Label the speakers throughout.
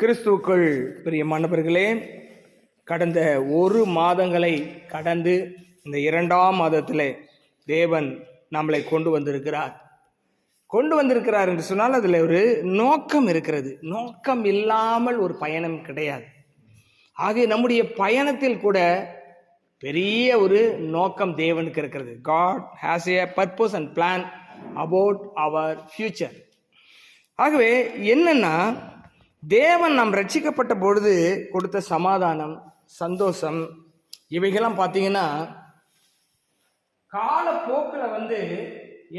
Speaker 1: கிறிஸ்துவுக்குள் பிரியமானவர்களே கடந்த ஒரு மாதங்களை கடந்து இந்த இரண்டாம் மாதத்தில் தேவன் நம்மளை கொண்டு வந்திருக்கிறார். கொண்டு வந்திருக்கிறார் என்று சொன்னால் அதில் ஒரு நோக்கம் இருக்கிறது. நோக்கம் இல்லாமல் ஒரு பயணம் கிடையாது. ஆகிய நம்முடைய பயணத்தில் கூட பெரிய ஒரு நோக்கம் தேவனுக்கு இருக்கிறது. God has a purpose and plan about our future ஆகவே என்னன்னா தேவன் நாம் ரட்சிக்கப்பட்ட பொழுது கொடுத்த சமாதானம் சந்தோஷம் இவைகள்லாம் பார்த்தீங்கன்னா காலப்போக்கில் வந்து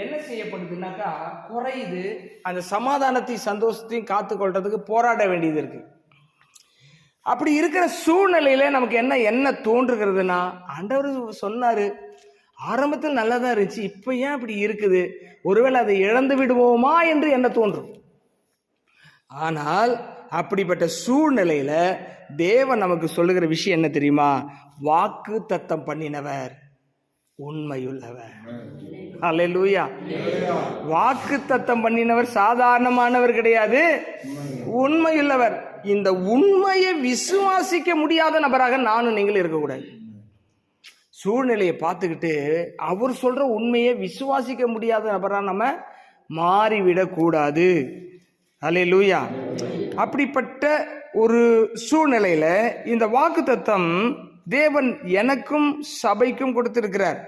Speaker 1: என்ன செய்யப்படுதுனாக்கா குறையுது. அந்த சமாதானத்தையும் சந்தோஷத்தையும் காத்துக்கொள்றதுக்கு போராட வேண்டியது இருக்கு. அப்படி இருக்கிற சூழ்நிலையில நமக்கு என்ன என்ன தோன்றுகிறதுனா ஆண்டவர் சொன்னாரு ஆரம்பத்தில் நல்லா தான் இருந்துச்சு இப்போ ஏன் அப்படி இருக்குது? ஒருவேளை அதை இழந்து விடுவோமா என்று என்ன தோன்றும்? ஆனால் அப்படிப்பட்ட சூழ்நிலையில் தேவன் நமக்கு சொல்லுகிற விஷயம் என்ன தெரியுமா? வாக்கு தத்தம் பண்ணினவர் உண்மையுள்ளவர். அல்லேலூயா வாக்கு தத்தம் பண்ணினவர் சாதாரணமானவர் கிடையாது. உண்மையுள்ளவர். இந்த உண்மையை விசுவாசிக்க முடியாத நபராக நானும் நீங்களும் இருக்கக்கூடாது. சூழ்நிலையை பார்த்துக்கிட்டு அவர் சொல்ற உண்மையை விசுவாசிக்க முடியாத நபராக நம்ம மாறிவிடக்கூடாது. அலே லூயா அப்படிப்பட்ட ஒரு சூழ்நிலையில் இந்த வாக்கு தத்தம் தேவன் எனக்கும் சபைக்கும் கொடுத்திருக்கிறார்.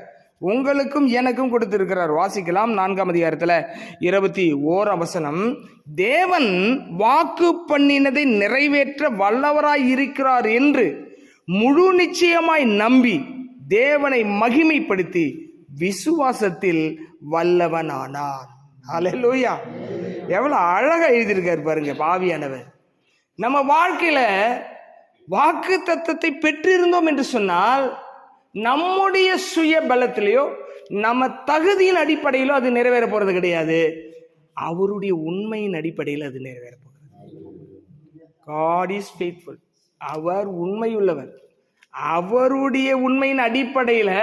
Speaker 1: உங்களுக்கும் எனக்கும் கொடுத்திருக்கிறார். வாசிக்கலாம் நான்காம் அதிகாரத்தில் இருபத்தி ஓர் அவசனம் தேவன் வாக்கு பண்ணினதை நிறைவேற்ற வல்லவராய் இருக்கிறார் என்று முழு நிச்சயமாய் நம்பி தேவனை மகிமைப்படுத்தி விசுவாசத்தில் வல்லவனானார். அலையலூயா எவ்வளோ அழகாக எழுதியிருக்காரு பாருங்க பாவியானவர். நம்ம வாழ்க்கையில் வாக்கு தத்துவத்தை பெற்றிருந்தோம் என்று சொன்னால் நம்முடைய சுய பலத்திலேயோ நம்ம தகுதியின் அடிப்படையிலோ அது நிறைவேற போகிறது கிடையாது. அவருடைய உண்மையின் அடிப்படையில் அது நிறைவேற போகிறது காட் இஸ் ஃபெய்த்ஃபுல் அவர் உண்மையுள்ளவர். அவருடைய உண்மையின் அடிப்படையில்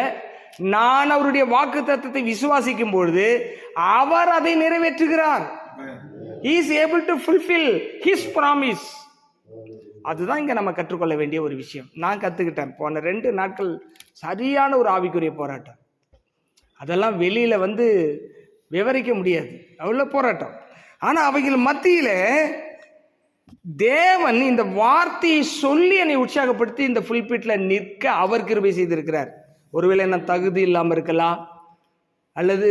Speaker 1: நான் அவருடைய வாக்கு தத்துவத்தை விசுவாசிக்கும் பொழுது அவர் அதை நிறைவேற்றுகிறார். Is able to fulfil his promise அதுதான் இங்க நம்ம கற்றுக்கொள்ள வேண்டிய ஒரு விஷயம். நான் கத்துக்கிட்டேன். போன ரெண்டு நாட்கள் சரியான ஒரு ஆவிக்குரிய போராட்டம். அதெல்லாம் வெளியில வந்து விவரிக்க முடியாது. அவ்வளோ போராட்டம். ஆனா அவைகள் மத்தியில தேவன் இந்த வார்த்தையை சொல்லி என்னை உற்சாகப்படுத்தி இந்த புல்பிட்ல நிற்க அவர் கிருபை செய்திருக்கிறார். ஒருவேளை என்ன தகுதி இல்லாமல் இருக்கலாம். அல்லது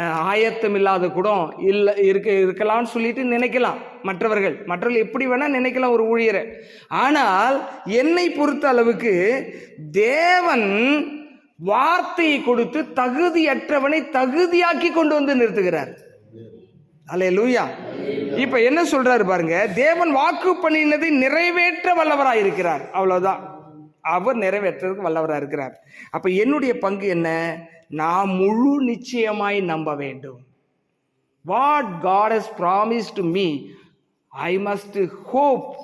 Speaker 1: ஆயத்தம் இல்லாத கூட இல்லை இருக்க இருக்கலாம்னு சொல்லிட்டு நினைக்கலாம் மற்றவர்கள். மற்றவர்கள் எப்படி வேணால் நினைக்கலாம் ஒரு ஊழியரை. ஆனால் என்னை பொறுத்த அளவுக்கு தேவன் வார்த்தையை கொடுத்து தகுதியற்றவனை தகுதியாக்கி கொண்டு வந்து நிறுத்துகிறார். அலே லூயா இப்ப என்ன சொல்றாரு பாருங்க தேவன் வாக்கு பண்ணினதை நிறைவேற்ற வல்லவராக இருக்கிறார். அவ்வளவுதான். அவர் நிறைவேற்றதுக்கு வல்லவராக இருக்கிறார். அப்ப என்னுடைய பங்கு என்ன? நான் முழு நிச்சயமாய் நம்ப வேண்டும். What God has promise to me I must hope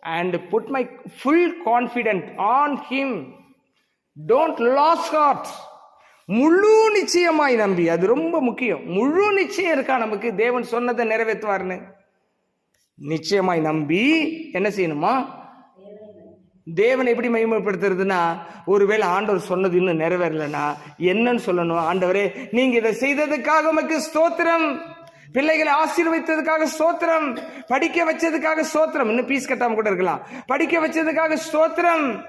Speaker 1: and put my full confident on him don't lose heart முழு நிச்சயமாய் நம்பி. அது ரொம்ப முக்கியம். முழு நிச்சயம் இருக்கா நமக்கு? தேவன் சொன்னதை நிறைவேற்றுவார்னு. நிச்சயமாய் நம்பி என்ன செய்யணுமா? தேவனை எப்படி மகிமைப்படுத்துறதுன்னா ஒருவேளை ஆண்டவர் சொன்னது இன்னும் நிறைவேறலைன்னா என்னன்னு சொல்லணும். ஆண்டவரே நீங்க இதை செய்ததுக்காக உமக்கு ஸ்தோத்திரம். பிள்ளைகளை ஆசீர்வதித்ததுக்காக ஸ்தோத்திரம். படிக்க வச்சதுக்காக ஸ்தோத்திரம். இன்னும் பீஸ் கட்டாம கூட இருக்கலாம். படிக்க வச்சதுக்காக ஸ்தோத்திரம்.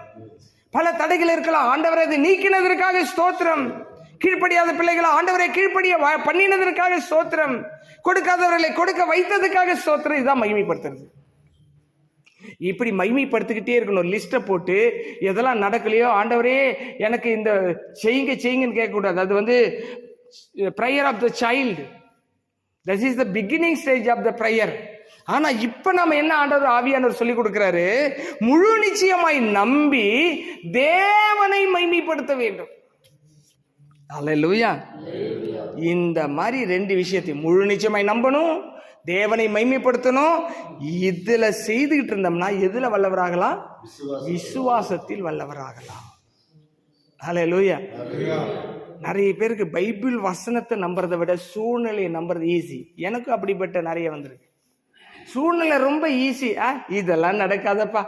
Speaker 1: பல தடைகள் இருக்கலாம். ஆண்டவரை அதை நீக்கினதற்காக ஸ்தோத்திரம். கீழ்ப்படியாத பிள்ளைகளை ஆண்டவரை கீழ்ப்படிய வ- பண்ணினதற்காக ஸ்தோத்திரம். கொடுக்காதவர்களை கொடுக்க வைத்ததுக்காக ஸ்தோத்திரம். இதான் மகிமைப்படுத்துறது. இப்படி மகிமைப்படுத்திக்கிட்டே இருக்கணும். லிஸ்ட்டை போட்டு எதெல்லாம் நடக்கலையோ ஆண்டவரே எனக்கு இந்த செய்யுங்க செய்யுங்கன்னு கேட்கக்கூடாது. அது வந்து prayer of the child that is the beginning stage of the prayer ஆனா இப்ப நம்ம என்ன ஆண்டவர் ஆவியானவர் சொல்லி கொடுக்கிறாரு? முழு நிச்சயமாய் நம்பி தேவனை மகிமைப்படுத்த வேண்டும். அல்லேலூயா இந்த மாதிரி ரெண்டு விஷயத்தை முழு நிச்சயமாய் நம்பணும். தேவனை மைமைப்படுத்தணும் இதுல செய்துகிட்டு இருந்தோம்னா எதுல வல்லவராகலாம்? விசுவாசத்தில். வல்லவராகலாம். அல்லேலூயா நிறைய பேருக்கு பைபிள் வசனத்தை நம்புறதை விட சூழ்நிலையை நம்புறது ஈஸி எனக்கும் அப்படிப்பட்ட நிறைய வந்திருக்கு. சூழ்நிலை ரொம்ப ஈஸி ஆ இதெல்லாம் நடக்காதப்பா.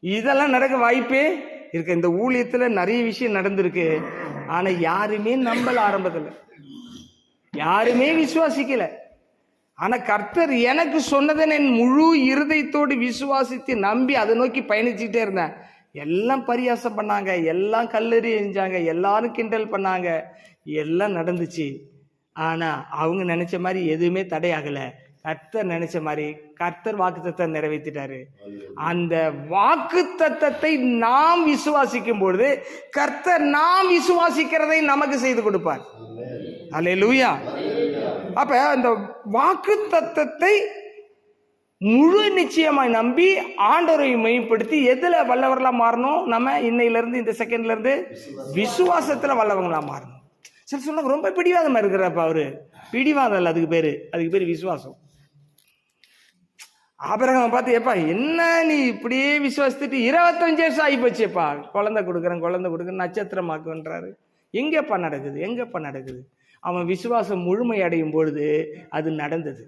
Speaker 1: இதெல்லாம் நடக்க வாய்ப்பே இருக்கு. இந்த ஊழியத்துல நிறைய விஷயம் நடந்திருக்கு. ஆனா யாருமே நம்பல ஆரம்பத்துல. யாருமே விசுவாசிக்கல. ஆனா கர்த்தர் எனக்கு சொன்னதை நான் முழு இருதயத்தோடு விசுவாசித்து நம்பி அதை நோக்கி பயணிச்சுட்டே இருந்தேன். எல்லாம் பரியாசம் பண்ணாங்க எல்லாம் கல்லறி எரிஞ்சாங்க எல்லாரும் கிண்டல் பண்ணாங்க எல்லாம் நடந்துச்சு. ஆனா அவங்க நினைச்ச மாதிரி எதுவுமே தடையாகல. கர்த்தர் நினைச்ச மாதிரி கர்த்தர் வாக்குத்தத்தை நிறைவேற்றிட்டாரு. அந்த வாக்குத்தத்தத்தை நாம் விசுவாசிக்கும் பொழுது கர்த்தர் நாம் விசுவாசிக்கிறதை நமக்கு செய்து கொடுப்பார். அல்லேலூயா அப்ப அந்த வாக்கு தத்தத்தை முழு நிச்சயமாய் நம்பி ஆண்டவரை மையப்படுத்தி எதுல வல்லவர்களா மாறணும்? நம்ம இன்னையில இருந்து இந்த செகண்ட்ல இருந்து விசுவாசத்துல வல்லவங்களா மாறணும். சரி சொன்னாங்க ரொம்ப பிடிவாதமா இருக்கிறப்ப அவரு. பிடிவாதம் இல்லை அதுக்கு பேரு. அதுக்கு பேரு விசுவாசம். ஆபரகம் பார்த்து எப்பா என்ன நீ இப்படியே விசுவாசித்துட்டு இருபத்தஞ்சு வருஷம் ஆகி போச்சுப்பா குழந்தை கொடுக்குறேன் குழந்தை கொடுக்குறேன் நட்சத்திரமாக்குன்றாரு எங்கேப்பா நடக்குது? எங்கேப்பா நடக்குது? அவன் விசுவாசம் முழுமை அடையும் பொழுது அது நடந்தது.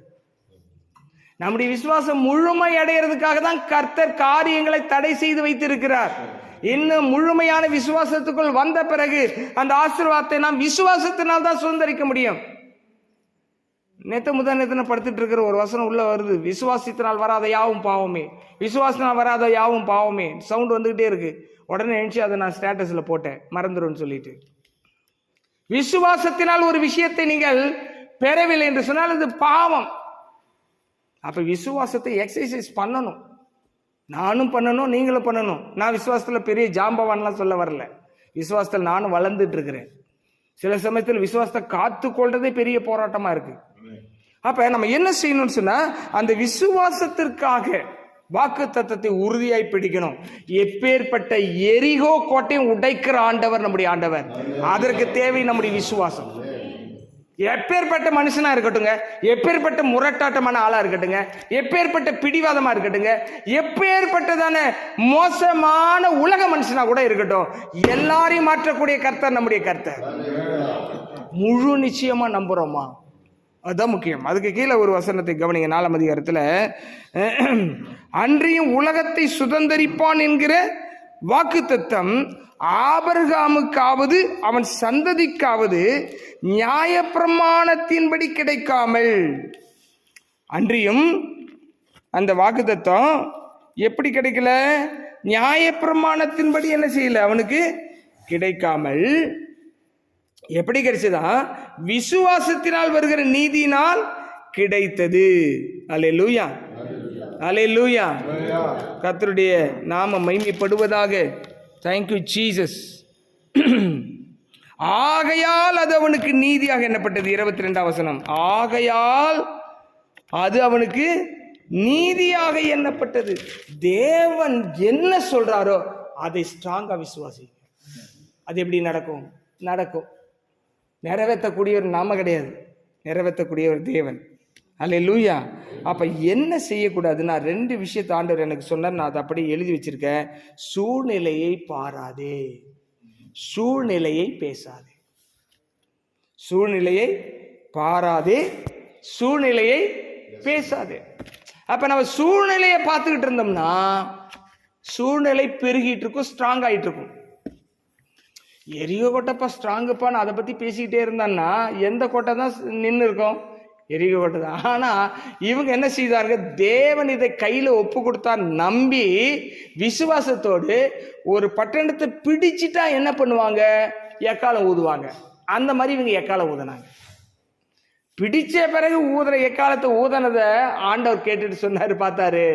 Speaker 1: நம்முடைய விசுவாசம் முழுமை அடைகிறதுக்காக தான் கர்த்தர் காரியங்களை தடை செய்து வைத்திருக்கிறார். இன்னும் முழுமையான விசுவாசத்துக்குள் வந்த பிறகு அந்த ஆசீர்வாதத்தை நாம் விசுவாசத்தினால் தான் சுதந்திரிக்க முடியும். நேற்று முதல் நேத்தனை படுத்துட்டு இருக்கிற ஒரு வசனம் உள்ள வருது. விசுவாசத்தினால் வராத யாவும் பாவமே. விசுவாசத்தினால் வராத யாவும் பாவமே. சவுண்ட் வந்துகிட்டே இருக்கு. உடனே நினச்சி அதை நான் ஸ்டேட்டஸில் போட்டேன். மறந்துடும் சொல்லிட்டு. விசுவாசத்தினால் ஒரு விஷயத்தை நீங்கள் பெறவில்லை என்று சொன்னால் அது பாவம். அப்ப விசுவாசத்தை எக்ஸசைஸ் பண்ணணும். நானும் பண்ணணும் நீங்களும் பண்ணணும். நான் விசுவாசத்துல பெரிய ஜாம்பவான்லாம் சொல்ல வரல. விசுவாசத்தில் நானும் வளர்ந்துட்டு இருக்கிறேன். சில சமயத்தில் விசுவாசத்தை காத்து கொள்றதே பெரிய போராட்டமா இருக்கு. அப்ப நம்ம என்ன செய்யணும்னு சொன்னா அந்த விசுவாசத்திற்காக வாக்கு தத்தத்தை உறுதியாய் பிடிக்கணும். எப்பேற்பட்ட எரிகோ கோட்டையும் உடைக்கிற ஆண்டவர் நம்முடைய ஆண்டவர். அதற்கு தேவை நம்முடைய விசுவாசம். எப்பேற்பட்ட மனுஷனா இருக்கட்டுங்க எப்பேற்பட்ட முரட்டாட்டமான ஆளா இருக்கட்டுங்க எப்பேற்பட்ட பிடிவாதமா இருக்கட்டுங்க எப்பேற்பட்டதான மோசமான உலக மனுஷனா கூட இருக்கட்டும். எல்லாரையும் மாற்றக்கூடிய கர்த்தர் நம்முடைய கர்த்தர். முழு நிச்சயமா நம்புறோமா? அதுதான் முக்கியம். அதுக்கு கீழே ஒரு வசனத்தை கவனிங்க நாலாம் அதிகாரத்தில் அன்றியும் உலகத்தை சுதந்தரிப்பான் என்கிற வாக்குத்தத்தம் ஆபர்காமுக்காவது அவன் சந்ததிக்காவது நியாயப்பிரமாணத்தின்படி கிடைக்காமல். அன்றியும் அந்த வாக்குத்தத்தம் எப்படி கிடைக்கல? நியாயப்பிரமாணத்தின்படி என்ன செய்யல? அவனுக்கு கிடைக்காமல் எப்படி கிடைச்சதா? விசுவாசத்தினால் வருகிற நீதியினால் கிடைத்தது. அலே லூயா அலே லூயா கத்தருடைய நாம மைமைப்படுவதாக தேங்க்யூ சீசஸ் ஆகையால் அது அவனுக்கு நீதியாக எண்ணப்பட்டது. இருபத்தி ரெண்டாம் வசனம். ஆகையால் அது அவனுக்கு நீதியாக எண்ணப்பட்டது. தேவன் என்ன சொல்றாரோ அதை ஸ்ட்ராங்காக விசுவாசி அது எப்படி நடக்கும்? நடக்கும். நிறைவேற்றக்கூடியவர் நாம கிடையாது. நிறைவேற்றக்கூடியவர் தேவன். அல்ல லூயா அப்போ என்ன செய்யக்கூடாதுன்னா ரெண்டு விஷயத்தை ஆண்டவர் எனக்கு சொன்னார். நான் அதை அப்படியே எழுதி வச்சிருக்கேன். சூழ்நிலையை பாராதே. சூழ்நிலையை பேசாதே. சூழ்நிலையை பாராதே. சூழ்நிலையை பேசாதே. அப்போ நம்ம சூழ்நிலையை பார்த்துக்கிட்டு இருந்தோம்னா சூழ்நிலை பெருகிட்டு இருக்கும் ஸ்ட்ராங் ஆகிட்டு இருக்கும். எரியோ கோட்டைப்பா ஸ்ட்ராங்குப்பான்னு அதை பற்றி பேசிக்கிட்டே இருந்தான்னா எந்த கோட்டை தான் நின்று இருக்கும் எரிக கோட்டை தான். ஆனால் இவங்க என்ன செய்தாருங்க தேவன் இதை கையில் ஒப்பு கொடுத்தா நம்பி விசுவாசத்தோடு ஒரு பட்டணத்தை பிடிச்சிட்டா என்ன பண்ணுவாங்க? எக்காலம் ஊதுவாங்க. அந்த மாதிரி இவங்க எக்காலம் ஊதுனாங்க. பிடிச்ச பிறகு ஊதுற எக்காலத்தை ஊதனதை ஆண்டவர் கேட்டுட்டு சொன்னார் பார்த்தாரு.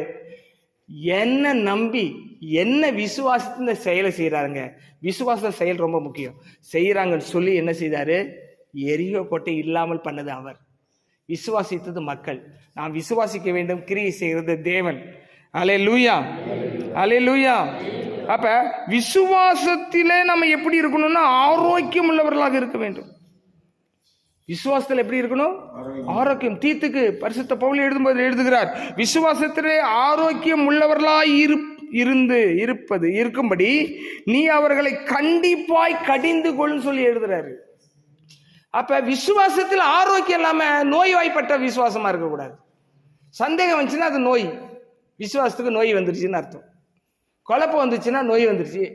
Speaker 1: என்ன நம்பி என்ன விசுவாசத்து இந்த செயலை செய்கிறாருங்க விசுவாச செயல் ரொம்ப முக்கியம். செய்கிறாங்கன்னு சொல்லி என்ன செய்தாரு? எரியோ கோட்டை இல்லாமல் பண்ணது அவர். விசுவாசித்தது மக்கள். நாம் விசுவாசிக்க வேண்டும். கிரியை செய்கிறது தேவன். அலே லூயா அலே லூயா அப்ப விசுவாசத்திலே நம்ம எப்படி இருக்கணும்னா ஆரோக்கியம் உள்ளவர்களாக இருக்க வேண்டும். விசுவாசத்தில் எப்படி இருக்கணும்? ஆரோக்கியம். தீத்துக்கு பரிசுத்த பவுல் எழுதும்போது எழுதுகிறார். விசுவாசத்திலே ஆரோக்கியம் உள்ளவர்களாய் இரு இருந்து இருப்பது இருக்கும்படி நீ அவர்களை கண்டிப்பாய் கடிந்து கொள்னு சொல்லி எழுதுறாரு. அப்ப விசுவாசத்தில் ஆரோக்கியம் இல்லாம நோய்வாய்ப்பட்ட விசுவாசமா இருக்கக்கூடாது. சந்தேகம் வந்துச்சுன்னா அது நோய். விசுவாசத்துக்கு நோய் வந்துருச்சுன்னு அர்த்தம். குழப்பம் வந்துச்சுன்னா நோய் வந்துருச்சு.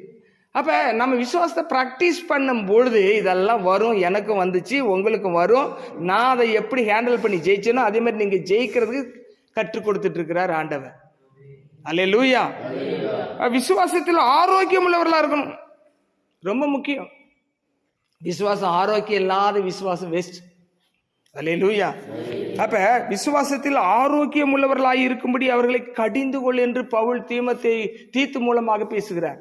Speaker 1: அப்போ நம்ம விசுவாசத்தை ப்ராக்டிஸ் பண்ணும் பொழுது இதெல்லாம் வரும் எனக்கும் வந்துச்சு உங்களுக்கும் வரும். நான் அதை எப்படி ஹேண்டில் பண்ணி ஜெயிச்சேனோ அதே மாதிரி நீங்கள் ஜெயிக்கிறதுக்கு கற்றுக் கொடுத்துட்டு இருக்கிறார் ஆண்டவர். அல்லே லூயா விசுவாசத்தில் ஆரோக்கியம் உள்ளவர்களாக இருக்கணும். ரொம்ப முக்கியம். விசுவாசம் ஆரோக்கியம் இல்லாத விசுவாசம் வேஸ்ட் அல்லே லூயா அப்ப விசுவாசத்தில் ஆரோக்கியம் உள்ளவர்களாய் இருக்கும்படி அவர்களை கடிந்து கொள் என்று பவுல் தீமத்தை தீத்து மூலமாக பேசுகிறார்.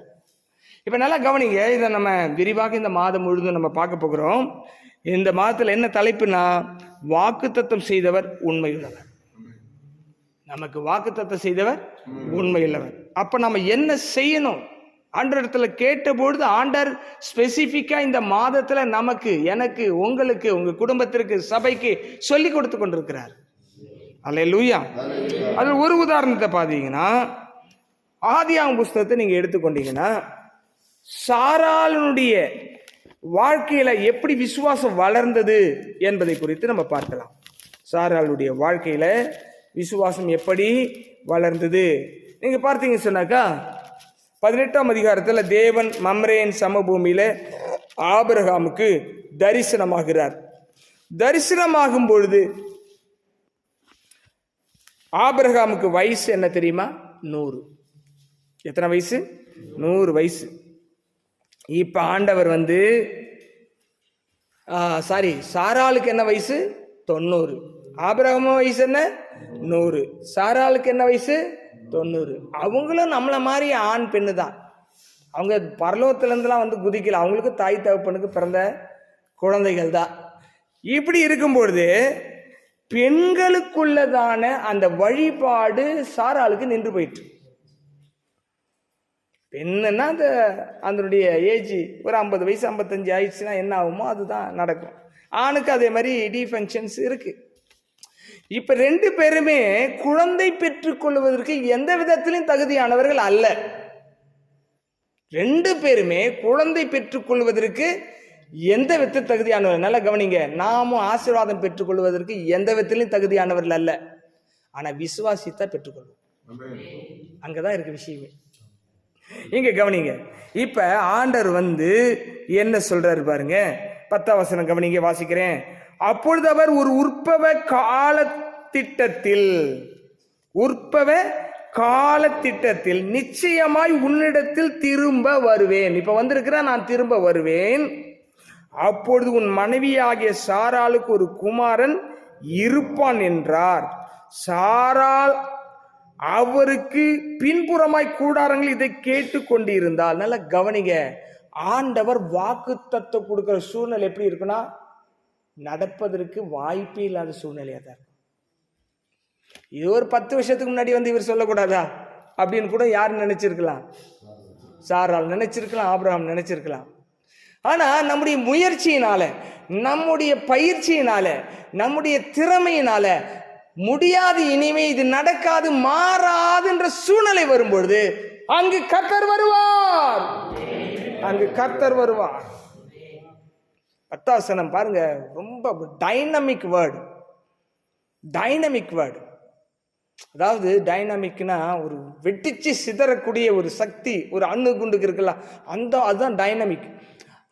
Speaker 1: இப்ப நல்லா கவனிங்க இதை நம்ம விரிவாக இந்த மாதம் முழுதும் நம்ம பார்க்க போகிறோம். இந்த மாதத்துல என்ன தலைப்புனா வாக்குத்தத்தம் செய்தவர் உண்மையுள்ளவர். நமக்கு வாக்குத்தத்தம் செய்தவர் உண்மையுள்ளவர். அப்ப நம்ம என்ன செய்யணும்? ஆண்டரிடத்துல கேட்டபொழுது ஆண்டர் ஸ்பெசிஃபிக்கா இந்த மாதத்துல நமக்கு எனக்கு உங்களுக்கு உங்க குடும்பத்திற்கு சபைக்கு சொல்லி கொடுத்து கொண்டிருக்கிறார். அல்ல லூயா அது ஒரு உதாரணத்தை பார்த்தீங்கன்னா ஆதியாம் புஸ்தகத்தை நீங்க எடுத்துக்கொண்டீங்கன்னா சாராளனுடைய வாழ்க்கையில எப்படி விசுவாசம் வளர்ந்தது என்பதை குறித்து நம்ம பார்க்கலாம். சாராளுடைய வாழ்க்கையில விசுவாசம் எப்படி வளர்ந்தது? நீங்கள் பார்த்தீங்க சொன்னாக்கா பதினெட்டாம் அதிகாரத்தில் தேவன் மம்ரேன் சமபூமியில் ஆபிரகாமுக்கு தரிசனமாகிறார். தரிசனமாகும் பொழுது ஆபிரகாமுக்கு வயசு என்ன தெரியுமா? நூறு. எத்தனை வயசு? நூறு வயசு. இப்போ ஆண்டவர் வந்து சாரி சாராளுக்கு என்ன வயசு? தொண்ணூறு. ஆபிரகாம வயசு என்ன? நூறு. சாராளுக்கு என்ன வயசு? தொண்ணூறு. அவங்களும் நம்மளை மாதிரி ஆண் பெண்ணு தான். அவங்க பரலோகத்துலேருந்துலாம் வந்து குதிக்கல. அவங்களுக்கு தாய் தகப்பனுக்கு பிறந்த குழந்தைகள் தான். இப்படி இருக்கும்பொழுது பெண்களுக்குள்ளதான அந்த வழிபாடு சாராளுக்கு நின்று போயிட்டு பெண்ணுன்னா அந்த அதனுடைய ஏஜ் ஒரு ஐம்பது வயசு ஐம்பத்தஞ்சு ஆயிடுச்சுன்னா என்ன ஆகுமோ அதுதான் நடக்கும். ஆணுக்கு அதே மாதிரி டி ஃபங்க்ஷன்ஸ் இப்ப ரெண்டு பேருமே குழந்தை பெற்றுக்கொள்வதற்கு எந்த விதத்திலும் தகுதியானவர்கள் அல்ல. ரெண்டு பேருமே குழந்தை பெற்றுக்கொள்வதற்கு எந்த விதத்தில் தகுதியானவர் நல்லா கவனிங்க. நாமும் ஆசீர்வாதம் பெற்றுக்கொள்வதற்கு எந்த விதத்திலும் தகுதியானவர்கள் அல்ல. ஆனா விசுவாசித்தா பெற்றுக்கொள்வோம் அங்கதான் இருக்கு விஷயமே. இங்க கவனிங்க. இப்ப ஆண்டர் வந்து என்ன சொல்றாரு பாருங்க. பத்தாம் வசனம் கவனிங்க வாசிக்கிறேன். அப்பொழுது அவர் ஒரு உற்பவ கால திட்டத்தில் உற்பவ கால திட்டத்தில் நிச்சயமாய் உன்னிடத்தில் திரும்ப வருவேன். இப்ப வந்திருக்கிற நான் திரும்ப வருவேன். அப்பொழுது உன் மனைவியாகிய சாராளுக்கு ஒரு குமாரன் இருப்பான் என்றார். சாரால் அவருக்கு பின்புறமாய் கூடாரங்கள் இதை கேட்டு கொண்டிருந்தால் நல்லா கவனிங்க ஆண்டவர் வாக்கு தத்துவம் கொடுக்கிற சூழ்நிலை எப்படி இருக்குன்னா நடப்பதற்கு வாய்ப்பே இல்லாத சூழ்நிலையாக தான் இருக்கும். இது ஒரு பத்து வருஷத்துக்கு முன்னாடி வந்து இவர் சொல்லக்கூடாதா? அப்படின்னு கூட யார் நினைச்சிருக்கலாம்? சாரால் நினைச்சிருக்கலாம் ஆப்ரஹாம் நினைச்சிருக்கலாம். ஆனால் நம்முடைய முயற்சியினால நம்முடைய பயிற்சியினால நம்முடைய திறமையினால முடியாது இனிமே இது நடக்காது மாறாதுன்ற சூழ்நிலை வரும்பொழுது அங்கு கத்தர் வருவார். அங்கு கத்தர் வருவார். பத்தாசனம் பாருங்க ரொம்ப டைனமிக் வேர்டு டைனமிக் வேர்டு அதாவது டைனமிக்னா ஒரு வெட்டிச்சு சிதறக்கூடிய ஒரு சக்தி ஒரு அண்ணு குண்டுக்கு இருக்குல்ல அந்த அதுதான் டைனமிக்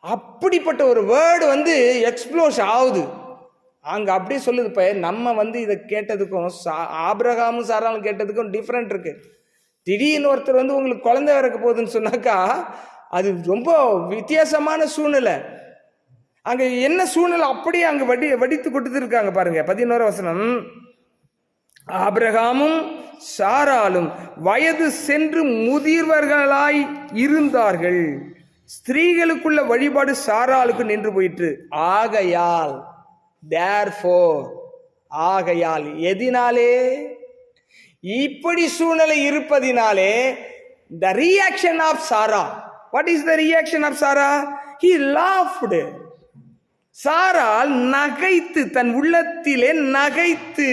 Speaker 1: அப்படிப்பட்ட ஒரு வேர்டு வந்து எக்ஸ்ப்ளோஷ் ஆகுது. அங்கே அப்படியே சொல்லுது இப்போ நம்ம வந்து இதை கேட்டதுக்கும் சா ஆபிரகாமும் சாராலும் கேட்டதுக்கும் டிஃப்ரெண்ட் இருக்கு. திடீர்னு ஒருத்தர் வந்து உங்களுக்கு குழந்தை பிறக்க போகுதுன்னு சொன்னாக்கா அது ரொம்ப வித்தியாசமான சூழ்நிலை. அங்கே என்ன சூழ்நிலை அப்படியே அங்கே வடி வடித்து கொடுத்துருக்காங்க பாருங்க பதினோரு வசனம். ஆபிரகாமும் சாராலும் வயது சென்று முதிர்வர்களாய் இருந்தார்கள். ஸ்திரீகளுக்குள்ள வழிபாடு சாராளுக்கு நின்று போயிற்று. ஆகையால் தேர்ஃபோர் ஆகையால் எதினாலே இப்படி சூழ்நிலை இருப்பதினாலே the reaction of Sarah what is the reaction of Sarah he laughed சாரால் நகைத்து தன் உள்ளத்திலே நகைத்து.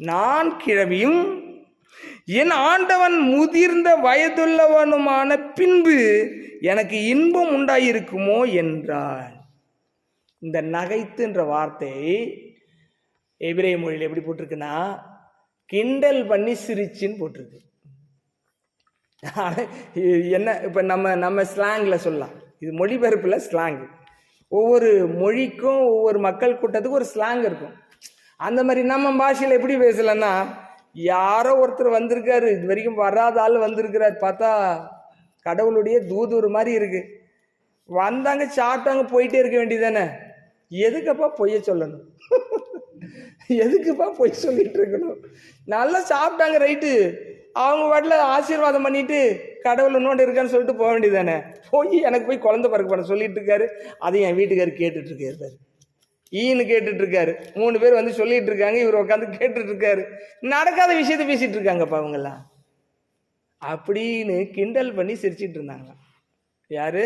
Speaker 1: நான் கிழவியும் என் ஆண்டவன் முதிர்ந்த வயதுள்ளவனுமான பின்பு எனக்கு இன்பம் உண்டாயிருக்குமோ என்றார் இந்த நகைத்துன்ற வார்த்தை எபிரே மொழியில் எப்படி போட்டிருக்குன்னா கிண்டல் பண்ணி சிரிச்சுன்னு போட்டிருக்கு. என்ன இப்போ நம்ம நம்ம ஸ்லாங்கில் சொல்லலாம். இது மொழிபெயர்ப்பில் ஸ்லாங் ஒவ்வொரு மொழிக்கும் ஒவ்வொரு மக்கள் கூட்டத்துக்கும் ஒரு ஸ்லாங் இருக்கும். அந்த மாதிரி நம்ம பாஷையில் எப்படி பேசலன்னா யாரோ ஒருத்தர் வந்திருக்காரு இது வரைக்கும் வராத ஆள் வந்திருக்கிறார். பார்த்தா கடவுளுடைய தூதூர் மாதிரி இருக்கு. வந்தாங்க சாப்பிட்டாங்க போயிட்டே இருக்க வேண்டியதானே எதுக்கப்பா பொய்ய சொல்லணும்? எதுக்குப்பா பொய் சொல்லிட்டு இருக்கணும்? நல்லா சாப்பிட்டாங்க ரைட்டு அவங்க வாட்டில் ஆசீர்வாதம் பண்ணிட்டு கடவுள் இன்னொன்று இருக்கான்னு சொல்லிட்டு போக வேண்டியதானே போய் எனக்கு போய் குழந்தை பிறக்க பண்ண சொல்லிட்டு இருக்காரு. அதையும் என் வீட்டுக்காரர் கேட்டுட்டு இருக்காரு ஈன்னு கேட்டுட்டு இருக்காரு. மூணு பேர் வந்து சொல்லிட்டு இருக்காங்க. இவர் உட்காந்து கேட்டுட்டு இருக்காரு. நடக்காத விஷயத்த பேசிட்டு இருக்காங்கப்பா அவங்கெல்லாம். அப்படின்னு கிண்டல் பண்ணி சிரிச்சிட்டு இருந்தாங்க யாரு?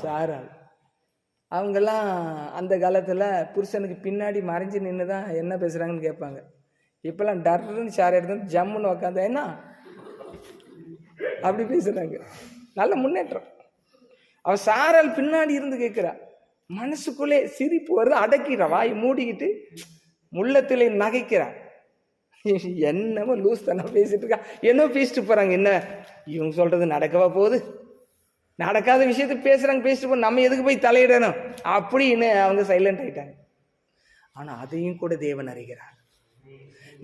Speaker 1: சாராள். அவங்கெல்லாம் அந்த காலத்தில் புருஷனுக்கு பின்னாடி மறைஞ்சு நின்று தான் என்ன பேசுகிறாங்கன்னு கேட்பாங்க. இப்போல்லாம் டர்ன்னு சார் எடுத்து ஜம்முன்னு உக்காந்தா என்ன? அப்படி பேசுகிறாங்க நல்ல முன்னேற்றம். அவ சாரால் பின்னாடி இருந்து கேட்குறா மனசுக்குள்ளே சிரிப்பு வருது அடக்கிற வாய் மூடிக்கிட்டு முள்ளத்திலே நகைக்கிறா. என்னமோ லூஸ் தானே பேசிட்டு இருக்கா. என்னோ பேசிட்டு போகிறாங்க என்ன? இவங்க சொல்கிறது நடக்கவா போகுது? நடக்காத விஷயத்த பேசுகிறாங்க பேசிட்டு போ நம்ம எதுக்கு போய் தலையிடணும்? அப்படின்னு அவங்க சைலண்ட் ஆயிட்டாங்க. ஆனால் அதையும் கூட தேவன் அறிகிறார்.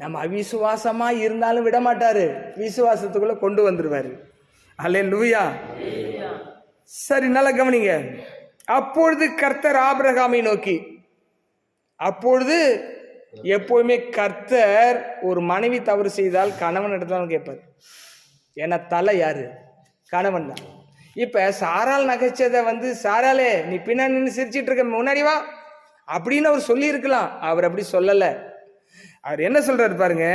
Speaker 1: நம்ம அவிசுவாசமா இருந்தாலும் விட மாட்டாரு விசுவாசத்துக்குள்ள கொண்டு வந்துருவாரு. அல்லே லூயா சரி நல்லா கவனிங்க. அப்பொழுது கர்த்தர் ஆபிரகாமை நோக்கி அப்பொழுது எப்போவுமே கர்த்தர் ஒரு மனைவி தவறு செய்தால் கணவன் எடுத்தாலும் கேட்பார். ஏன்னா தலை யாரு? கணவன் தான். இப்ப சாரால் நகைச்சதை வந்து சாராலே நீ பின்னாடி நின்று சிரிச்சிட்டு இருக்க முன்னாடி வா. அப்படின்னு அவர் சொல்லியிருக்கலாம். அவர் அப்படி சொல்லலை. அவர் என்ன சொல்றாரு பாருங்க?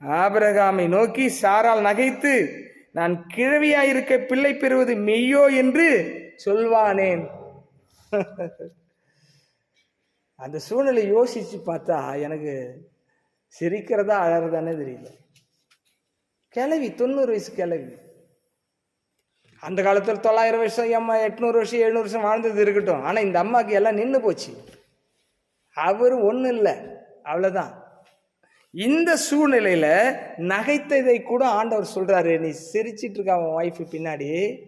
Speaker 1: ஆபரகாமை நோக்கி சாரால் நகைத்து நான் கிழவியாயிருக்க பிள்ளை பெறுவது மெய்யோ என்று சொல்வானேன். அந்த சூழ்நிலை யோசிச்சு பார்த்தா எனக்கு சிரிக்கிறதா அழறதானே தெரியல. கிளவி தொண்ணூறு வயசு கிளவி அந்த காலத்தில் தொள்ளாயிரம் வருஷம் எம்மா எட்நூறு வருஷம் எழுநூறு வருஷம் வாழ்ந்தது இருக்கட்டும். ஆனால் இந்த அம்மாவுக்கு எல்லாம் நின்று போச்சு. அவர் ஒன்றும் இல்லை. அவ்வளோதான் இந்த சூழ்நிலையில் நகைத்ததை கூட ஆண்டவர் சொல்கிறாரு நீ சிரிச்சிட்டு இருக்க அவன் ஒய்ஃபு பின்னாடி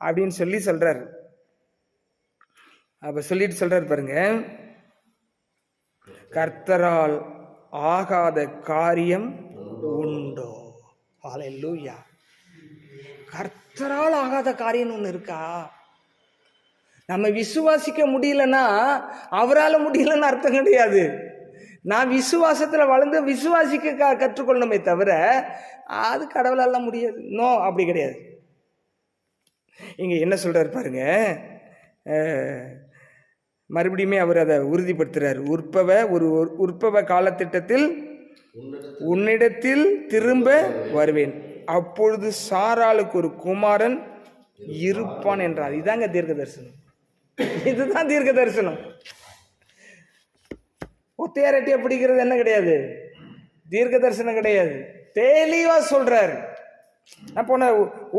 Speaker 1: அப்படின்னு சொல்லி சொல்கிறாரு அப்போ சொல்லிட்டு சொல்கிறாரு பாருங்க. கர்த்தரால் ஆகாத காரியம் உண்டோ? ஹalleluya கர்த்தரால் ஆகாத காரியம் ஒன்று இருக்கா? நம்ம விசுவாசிக்க முடியலன்னா அவரால் முடியலன்னு அர்த்தம் கிடையாது. நான் விசுவாசத்தில் வளர்ந்து விசுவாசிக்க க கற்றுக்கொள்ளணுமே தவிர அது கடவுளால முடியாது. நோ அப்படி கிடையாது. இங்கே என்ன சொல்கிறார் பாருங்க. மறுபடியுமே அவர் அதை உறுதிப்படுத்துகிறார் உற்பவ ஒரு ஒரு உற்பவ காலத்திட்டத்தில் உன்னிடத்தில் திரும்ப வருவேன். அப்பொழுது சாராளுக்கு ஒரு குமாரன் இருப்பான் என்றார். இதாங்க தீர்க்க தரிசனம் இதுதான் தீர்க்க தரிசனம் ஒத்தையாரட்டியை பிடிக்கிறது என்ன கிடையாது? தீர்க்க தரிசனம் கிடையாது. தெளிவாக சொல்கிறார் நான் போன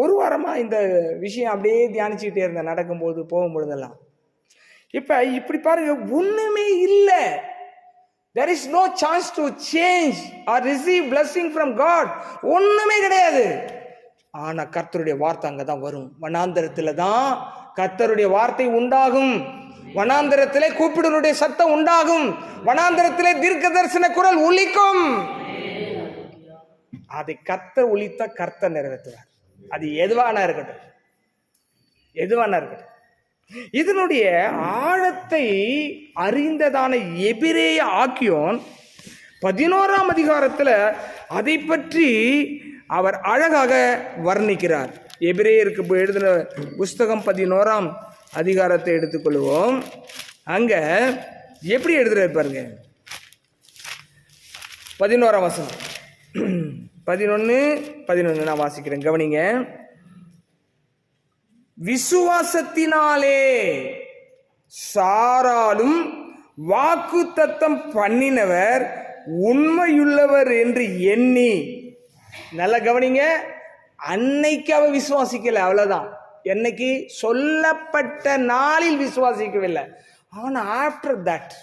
Speaker 1: ஒரு வாரமாக இந்த விஷயம் அப்படியே தியானிச்சுக்கிட்டே இருந்தேன் நடக்கும்போது போகும்பொழுதெல்லாம். இப்போ இப்படி பாருங்க ஒன்றுமே இல்லை. There is no chance to change or receive blessing from God ஒன்றுமே கிடையாது. ஆனால் கர்த்தருடைய வார்த்தை அங்கே தான் வரும். வனாந்தரத்தில் தான் கர்த்தருடைய வார்த்தை உண்டாகும். வனாந்தரத்திலே கூப்பிடுவனுடைய சத்தம் உண்டாகும். வனாந்தரத்திலே தீர்க்க தரிசன குரல் ஒலிக்கும். அதை கத்த ஒழித்த கர்த்தர் நிறைவேற்றுவார். அது எதுவானா இருக்கட்டும். எதுவானா இருக்கட்டும். இதனுடைய ஆழத்தை அறிந்ததான எபிரேய ஆக்கியோன் பதினோராம் அதிகாரத்தில் அதை பற்றி அவர் அழகாக வர்ணிக்கிறார். எபிரேயருக்கு எழுதின புஸ்தகம் பதினோராம் அதிகாரத்தை எடுத்துக்கொள்வோம். அங்கே எப்படி எழுதுறாரு பாருங்க. பதினோராம் வசனம். பதினொன்று பதினொன்று நான் வாசிக்கிறேன் கவனிங்க. விசுவாசத்தினாலே சாராலும் வாக்கு தத்தம் பண்ணினவர் உண்மையுள்ளவர் என்று எண்ணி நல்லா கவனிங்க. அன்னைக்கு அவ விசுவாசிக்கல அவ்வளவுதான். என்னைக்கு? சொல்லப்பட்ட நாளில் விசுவாசிக்கவில்லை. ஆனால் ஆஃப்டர் தட்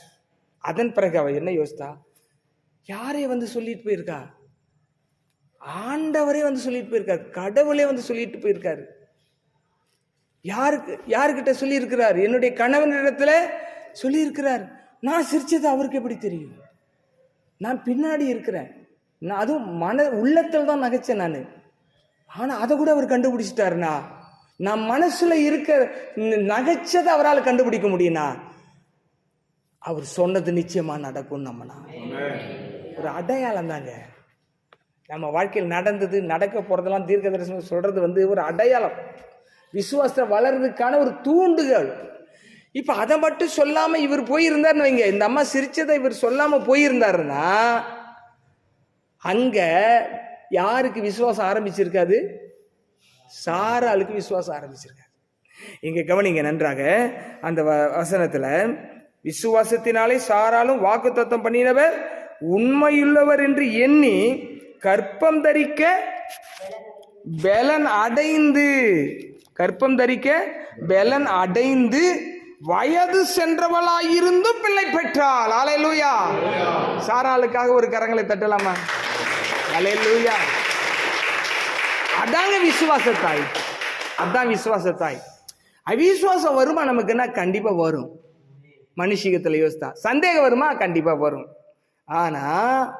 Speaker 1: அதன் பிறகு அவள் என்ன யோசித்தா? யாரே வந்து சொல்லிட்டு போயிருக்கா? ஆண்டவரே வந்து சொல்லிட்டு போயிருக்காரு. கடவுளே வந்து சொல்லிட்டு போயிருக்காரு. யாருக்கு யாருக்கிட்ட சொல்லியிருக்கிறார்? என்னுடைய கணவனிடத்துல சொல்லியிருக்கிறார். நான் சிரிச்சது அவருக்கு எப்படி தெரியும்? நான் பின்னாடி இருக்கிறேன். நான் அதுவும் மன உள்ளத்தில் தான் நகைச்சேன் நான். ஆனால் அதை கூட அவர் கண்டுபிடிச்சிட்டாருண்ணா நான் மனசுல இருக்க ந- நகைச்சதை அவரால் கண்டுபிடிக்க முடியும்னா? அவர் சொன்னது நிச்சயமா நடக்கும் நம்மனா. ஒரு அடையாளம் தாங்க. நம்ம வாழ்க்கையில் நடந்தது நடக்க போறதெல்லாம் தீர்க்க தரிசனம் சொல்றது வந்து ஒரு அடையாளம். விசுவாசத்தை வளர்றதுக்கான ஒரு தூண்டுகோல் இப்போ அதை மட்டும் சொல்லாம இவர் போயிருந்தாருன்னு வைங்க. இந்த அம்மா சிரிச்சதை இவர் சொல்லாம போயிருந்தாருன்னா அங்க யாருக்கு விசுவாசம் ஆரம்பிச்சிருக்காது? சாராளுக்கு விசுவாசம் ஆரம்பிச்சிருக்காது. இங்க கவனிங்க நன்றாக அந்த வ- வசனத்துல விசுவாசத்தினாலே சாராலும் வாக்குத்தத்தம் பண்ணினவர் உண்மையுள்ளவர் என்று எண்ணி கற்பம் தரிக்க பலன் அடைந்து கற்பம் தரிக்க பலன் அடைந்து வயது சென்றவளாயிருந்தும் பிள்ளை பெற்றாள். ஆலையிலூயா சாராளுக்காக ஒரு கரங்களை தட்டலாமா? அலையலூயா அதாங்க விசுவாசத்தாய். அதான் விசுவாசத்தாய். அவிசுவாசம் வருமா? நமக்குன்னா கண்டிப்பா வரும். மனுஷிகத்துல யோசித்தா. சந்தேகம் வருமா? கண்டிப்பா வரும். ஆனா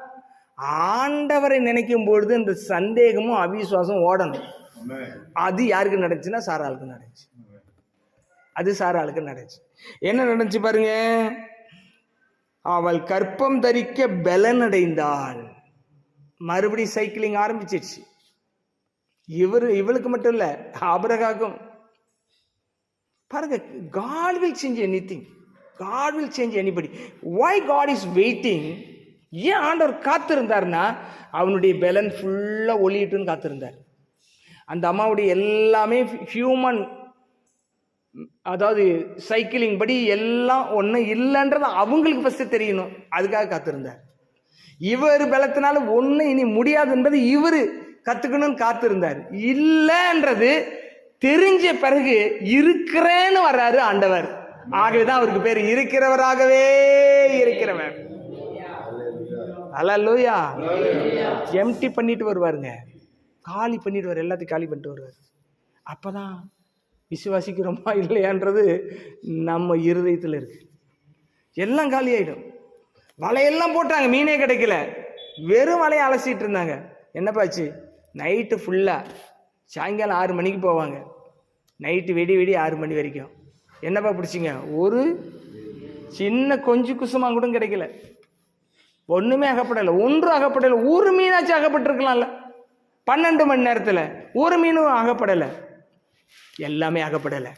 Speaker 1: ஆண்டவரை நினைக்கும் பொழுது இந்த சந்தேகமும் அவிசுவாசம் ஓடணும். அது யாருக்கு நடந்துச்சுன்னா சாராளுக்கு நடந்துச்சு. அது சாராளுக்கு நடந்துச்சு. என்ன நடந்துச்சு பாருங்க? அவள் கற்பம் தரிக்க பலனடைந்தாள். மறுபடியும் சைக்கிளிங் ஆரம்பிச்சிடுச்சு இவர் இவளுக்கு மட்டும் இல்லை அபரகாக்கும். பாருங்க God will change anything God will change anybody why God is waiting ஏன் ஆண்டவர் காத்திருந்தார்னா அவனுடைய பெலன் ஃபுல்லாக ஒளியிட்டுன்னு காத்திருந்தார். அந்த அம்மாவுடைய எல்லாமே ஹியூமன் அதாவது சைக்கிளிங் படி எல்லாம் ஒன்றும் இல்லைன்றது அவங்களுக்கு ஃபஸ்ட்டு தெரியணும். அதுக்காக காத்திருந்தார். இவர் பலத்தினால ஒன்று இனி முடியாது என்பது இவர் கற்றுக்கணும்னு காத்திருந்தார். இல்லைன்றது தெரிஞ்ச பிறகு இருக்கிறேன்னு வர்றாரு ஆண்டவர். ஆகவேதான் அவருக்கு பேர் இருக்கிறவராகவே இருக்கிறவர். அல்லூயா. எம்டி பண்ணிட்டு வருவாருங்க. காலி பண்ணிட்டு வருவார். எல்லாத்தையும் காலி பண்ணிட்டு வருவார். அப்போதான் விசுவாசிக்கிறோமா இல்லையான்றது நம்ம இருதயத்தில் இருக்கு. எல்லாம் காலி ஆகிடும் வலையெல்லாம் போட்டாங்க மீனே கிடைக்கல. வெறும் வலையை அலசிட்டு இருந்தாங்க. என்னப்பாச்சு நைட்டு ஃபுல்லாக சாயங்காலம் ஆறு மணிக்கு போவாங்க. நைட்டு வெடி வெடி ஆறு மணி வரைக்கும். என்னப்பா பிடிச்சிங்க? ஒரு சின்ன கொஞ்சம் குசுமா கூட கிடைக்கல. ஒன்றுமே அகப்படலை. ஒன்றும் அகப்படலை. ஒரு மீனாச்சும் அகப்பட்டிருக்கலாம்ல. பன்னெண்டு மணி நேரத்தில் ஒரு மீனும் அகப்படலை. எல்லாமே அகப்படலை.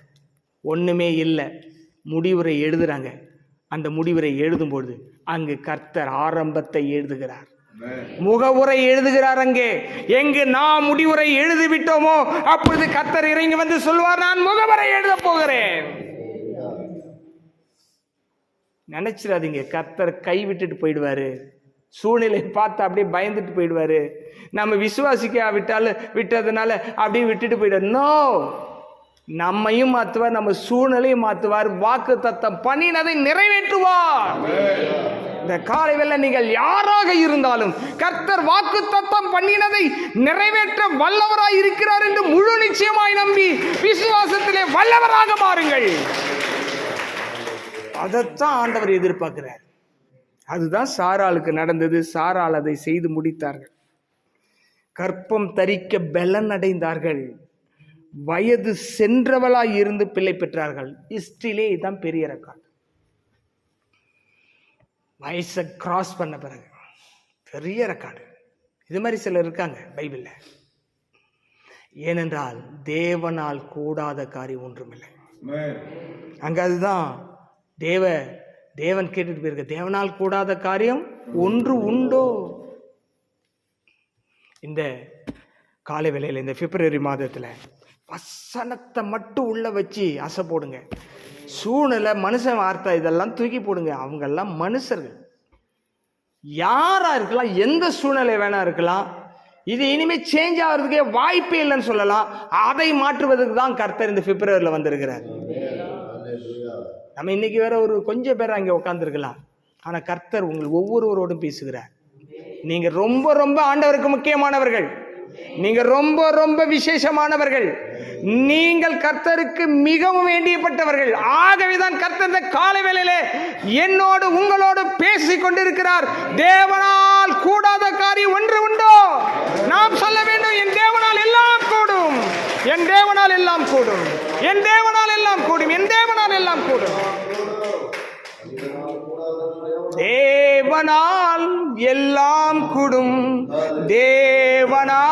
Speaker 1: ஒன்றுமே இல்லை. முடிவுரை எழுதுகிறாங்க அந்த முடிவுரை எழுதும்பொழுது அங்கு கர்த்தர் ஆரம்பத்தை எழுதுகிறார். முகவுரை எழுதுகிறார் அங்கே. எங்கு நான் முடிவுரை எழுதி விட்டோமோ அப்பொழுது கர்த்தர் இறங்கி வந்து சொல்வார் நான் முகவுரை எழுத போகிறேன். நினைச்சிடாதீங்க. கர்த்தர் கை விட்டுட்டு போயிடுவாரு. சூழ்நிலை பார்த்து அப்படியே பயந்துட்டு போயிடுவாரு. நம்ம விசுவாசிக்க விட்டாலும் விட்டதுனால அப்படியே விட்டுட்டு போயிடுவார். நோ நம்மையும் மாற்றுவார் நம்ம சூழ்நிலையும் மாற்றுவார் வாக்கு தத்தம் பண்ணினதை நிறைவேற்றுவார். இந்த காலை வெள்ள நீங்கள் யாராக இருந்தாலும் கர்த்தர் வாக்கு தத்தம் பண்ணினதை நிறைவேற்ற வல்லவராய் இருக்கிறார் என்று முழு நிச்சயமாய் நம்பி விசுவாசத்திலே வல்லவராக மாறுங்கள். அதைத்தான் ஆண்டவர் எதிர்பார்க்கிறார். அதுதான் சாராளுக்கு நடந்தது. சாரால் அதை செய்து முடித்தார்கள். கற்பம் தரிக்க பெலன் அடைந்தார்கள் வயது சென்றவளாய் இருந்து பிள்ளை பெற்றார்கள். ஹிஸ்டரியிலே இதுதான் பெரிய ரெக்கார்ட் வயசை கிராஸ் பண்ண பிறகு பெரிய ரெக்கார்டு இது மாதிரி சிலர் இருக்காங்க பைபிளில். ஏனென்றால் தேவனால் கூடாத காரியம் ஒன்றுமில்லை. அங்க அதுதான் தேவ தேவன் கேட்டுட்டு போயிருக்க. தேவனால் கூடாத காரியம் ஒன்று உண்டோ? இந்த காலை வேளையில் இந்த பிப்ரவரி மாதத்தில் வசனத்தை மட்டும் உள்ளே வச்சு அசை போடுங்க. சூழ்நிலை மனுஷன் வார்த்தை இதெல்லாம் தூக்கி போடுங்க. அவங்கெல்லாம் மனுஷர்கள். யாராக இருக்கலாம் எந்த சூழ்நிலை வேணால் இருக்கலாம். இது இனிமேல் சேஞ்ச் ஆகிறதுக்கே வாய்ப்பே இல்லைன்னு சொல்லலாம். அதை மாற்றுவதற்கு தான் கர்த்தர் இந்த பிப்ரவரியில் வந்திருக்கிறார். நம்ம இன்னைக்கு வேற ஒரு கொஞ்சம் பேர் அங்கே உட்காந்துருக்கலாம் ஆனால் கர்த்தர் உங்கள் ஒவ்வொருவரோடும் பேசுகிறார். நீங்கள் ரொம்ப ரொம்ப ஆண்டவருக்கு முக்கியமானவர்கள். நீங்கள் ரொம்ப ரொம்ப விசேஷமானவர்கள். நீங்கள் கர்த்தருக்கு மிகவும் வேண்டியப்பட்டவர்கள். ஆகவேதான் கர்த்தர் இந்த காலை வேளையிலே என்னோடு உங்களோடு பேசிக் கொண்டிருக்கிறார். தேவனால் கூடாத காரியம் ஒன்று உண்டோ? நாம் சொல்ல வேண்டும் என் தேவனால் எல்லாம் கூடும். என் தேவனால் எல்லாம் கூடும். என் தேவனால் எல்லாம் கூடும். என் தேவனால் எல்லாம் கூடும். தேவனால் எல்லாம் கூடும். தேவனா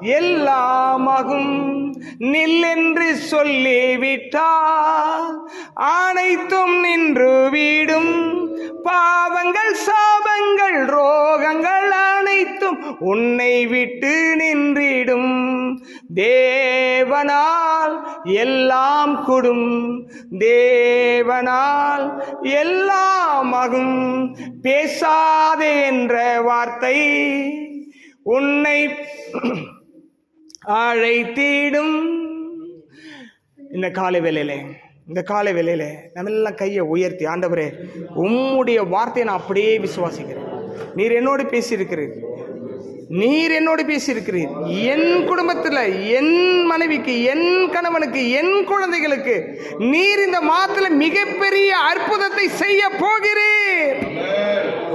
Speaker 1: எல்லாமாகும் நில்லென்று சொல்லிவிட்டால் அனைத்தும் நின்று வீடும். பாவங்கள் சாபங்கள் ரோகங்கள் அனைத்தும் உன்னை விட்டு நின்றிடும். தேவனா எல்லாம் கொடும் தேவனால் எல்லாம் எல்லாமாகும். பேசாதே என்ற வார்த்தை உன்னை அழைத்திடும். இந்த காலை வேலையிலே இந்த காலை வேலையிலே நம்மெல்லாம் கையை உயர்த்தி ஆண்டவரே உம்முடைய வார்த்தையை நான் அப்படியே விசுவாசிக்கிறேன். நீர் என்னோடு பேசியிருக்கிறீர்கள். நீர் என்னோடு பேசியிருக்கிறீர். என் குடும்பத்தில் என் மனைவிக்கு என் கணவனுக்கு என் குழந்தைகளுக்கு நீர் இந்த மாதத்தில் மிகப்பெரிய அற்புதத்தை செய்ய போகிறீர்.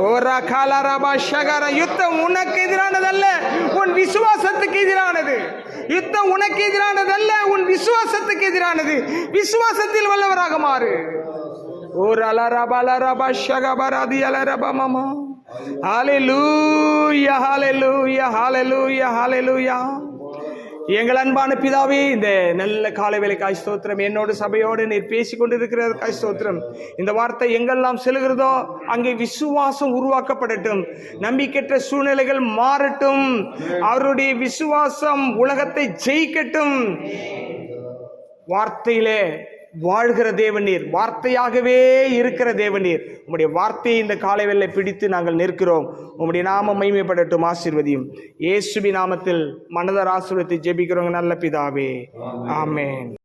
Speaker 1: ஓரா காலாராபா ஷகார யுத்தம் உனக்கு எதிரானதல்ல உன் விசுவாசத்துக்கு எதிரானது. யுத்தம் உனக்கு எதிரானதல்ல உன் விசுவாசத்துக்கு எதிரானது. விசுவாசத்தில் வல்லவராக மாறு. ஓர் அலரபா அலரபா ஷகபராதி அலரபா மாமா. ஹalleluya ஹalleluya ஹalleluya ஹalleluya எங்கள் அன்பான பிதாவே இந்த நல்ல காலை வேலைக்காய் ஸ்தோத்திரம். என்னோடு சபையோடு நீர் பேசி கொண்டிருக்கிறதற்காய் ஸ்தோத்திரம். இந்த வார்த்தை எங்கெல்லாம் செல்கிறதோ அங்கே விசுவாசம் உருவாக்கப்படட்டும். நம்பிக்கையற்ற சூழ்நிலைகள் மாறட்டும். அவருடைய விசுவாசம் உலகத்தை ஜெயிக்கட்டும். வார்த்தையிலே வாழ்கிற தேவநீர் வார்த்தையாகவே இருக்கிற தேவநீர். உம்முடைய வார்த்தையை இந்த காலை வெள்ளை பிடித்து நாங்கள் நிற்கிறோம். உம்முடைய நாமம் மைமைப்படட்டும் ஆசீர்வதியும். இயேசுபி நாமத்தில் மனதர் ஆசீர்வத்தை ஜெபிக்கிறவங்க நல்ல பிதாவே. ஆமென்.